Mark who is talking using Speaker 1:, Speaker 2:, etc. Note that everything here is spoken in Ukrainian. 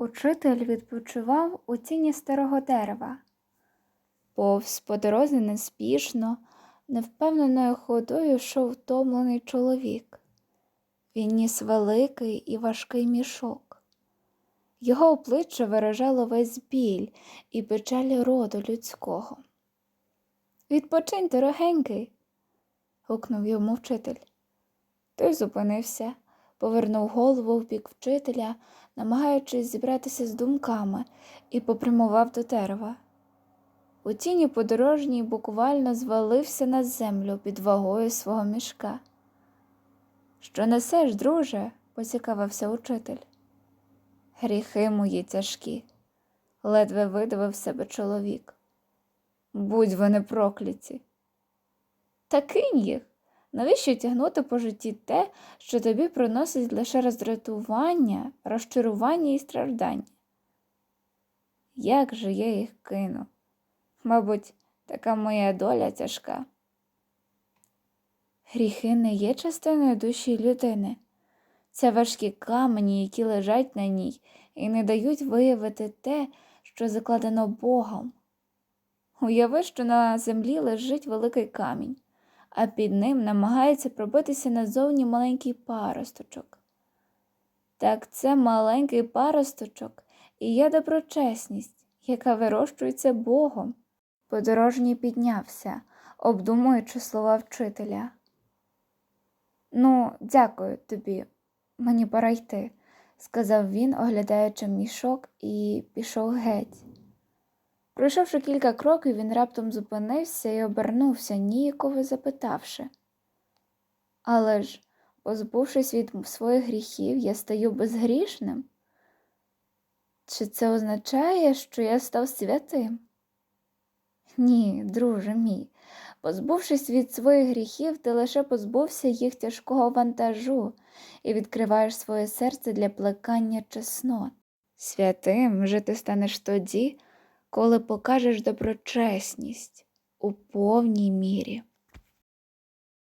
Speaker 1: Учитель відпочивав у тіні старого дерева. Повз по дорозі неспішно, невпевненою ходою йшов втомлений чоловік. Він ніс великий і важкий мішок. Його обличчя виражало весь біль і печаль роду людського. Відпочинь, дорогенький, гукнув йому вчитель. Той зупинився, повернув голову в бік вчителя, намагаючись зібратися з думками, і попрямував до дерева. У тіні подорожній буквально звалився на землю під вагою свого мішка. Що несеш, друже? поцікавився учитель. Гріхи мої тяжкі, ледве видавив себе чоловік. Будь вони прокляті. Та кинь їх. Навіщо тягнути по житті те, що тобі приносить лише роздратування, розчарування і страждання? Як же я їх кину? Мабуть, така моя доля тяжка. Гріхи не є частиною душі людини. Це важкі камені, які лежать на ній і не дають виявити те, що закладено Богом. Уяви, що на землі лежить великий камінь, а під ним намагається пробитися назовні маленький паросточок. Так це маленький паросточок і є доброчесність, яка вирощується Богом. Подорожній піднявся, обдумуючи слова вчителя. Ну, дякую тобі, мені пора йти, сказав він, оглядаючи мішок, і пішов геть. Пройшовши кілька кроків, він раптом зупинився і обернувся, ніяково запитавши. Але ж, позбувшись від своїх гріхів, я стаю безгрішним? Чи це означає, що я став святим? Ні, друже мій, позбувшись від своїх гріхів, ти лише позбувся їх тяжкого вантажу і відкриваєш своє серце для плекання чеснот. Святим же ти станеш тоді, коли покажеш доброчесність у повній мірі.